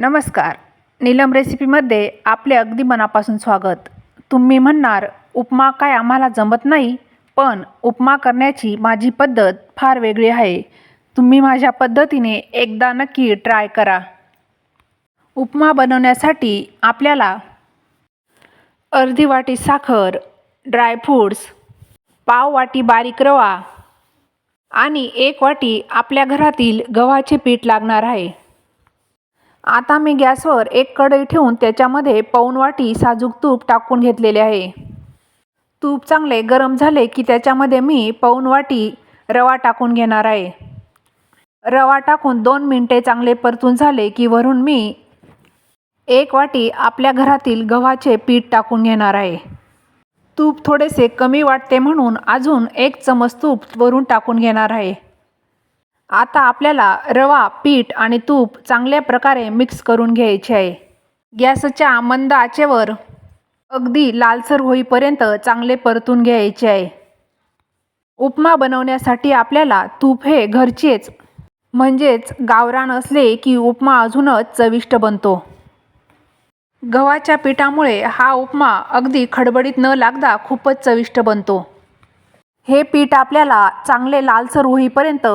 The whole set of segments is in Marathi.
नमस्कार. नीलम रेसिपीमध्ये आपले अगदी मनापासून स्वागत. तुम्ही म्हणणार उपमा काय आम्हाला जमत नाही? पण उपमा करण्याची माझी पद्धत फार वेगळी आहे. तुम्ही माझ्या पद्धतीने एकदा नक्की ट्राय करा. उपमा बनवण्यासाठी आपल्याला अर्धी वाटी साखर ड्रायफ्रूट्स पाव वाटी बारीक रवा आणि एक वाटी आपल्या घरातील गव्हाचे पीठ लागणार आहे. आता मी गॅसवर एक कढई ठेवून त्याच्यामध्ये पाऊण वाटी साजूक तूप टाकून घेतलेले आहे. तूप चांगले गरम झाले की त्याच्यामध्ये मी पाऊण वाटी रवा टाकून घेणार आहे. रवा टाकून दोन मिनटे चांगले परतून झाले की वरून मी एक वाटी आपल्या घरातील गव्हाचे पीठ टाकून घेणार आहे. तूप थोडेसे कमी वाटते म्हणून अजून एक चमच तूप वरून टाकून घेणार आहे. आता आपल्याला रवा पीठ आणि तूप चांगल्या प्रकारे मिक्स करून घ्यायचे आहे. गॅसच्या मंद आचेवर अगदी लालसर होईपर्यंत चांगले परतून घ्यायचे आहे. उपमा बनवण्यासाठी आपल्याला तूप हे घरचेच म्हणजेच गावरान असले की उपमा अजूनच चविष्ट बनतो. गव्हाच्या पिठामुळे हा उपमा अगदी खडबडीत न लागता खूपच चविष्ट बनतो. हे पीठ आपल्याला चांगले लालसर होईपर्यंत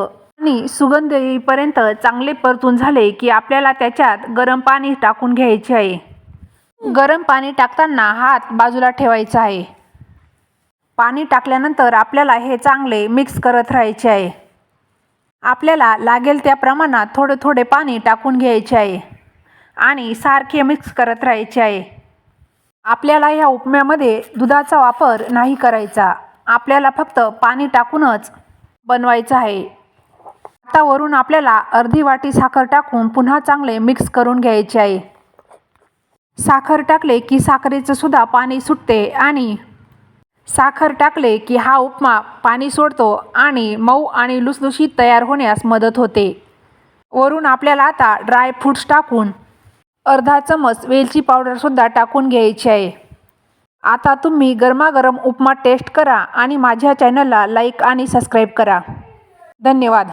आणि सुगंध येईपर्यंत चांगले परतून झाले की आपल्याला त्याच्यात गरम पाणी टाकून घ्यायचे आहे. गरम पाणी टाकताना हात बाजूला ठेवायचा आहे. पाणी टाकल्यानंतर आपल्याला हे चांगले मिक्स करत राहायचे आहे. आपल्याला लागेल त्या प्रमाणात थोडे थोडे पाणी टाकून घ्यायचे आहे आणि सारखे मिक्स करत राहायचे आहे. आपल्याला ह्या उपम्यामध्ये दुधाचा वापर नाही करायचा. आपल्याला फक्त पाणी टाकूनच बनवायचं आहे. आता वरून आपल्याला अर्धी वाटी साखर टाकून पुन्हा चांगले मिक्स करून घ्यायचे आहे. साखर टाकले की साखरेचं सुद्धा पाणी सुटते आणि साखर टाकले की हा उपमा पाणी सोडतो आणि मऊ आणि लुसलुशीत तयार होण्यास मदत होते. वरून आपल्याला आता ड्राय फ्रूट्स टाकून अर्धा चमच वेलची पावडरसुद्धा टाकून घ्यायची आहे. आता तुम्ही गरमागरम उपमा टेस्ट करा आणि माझ्या चॅनलला लाईक आणि सबस्क्राईब करा. धन्यवाद.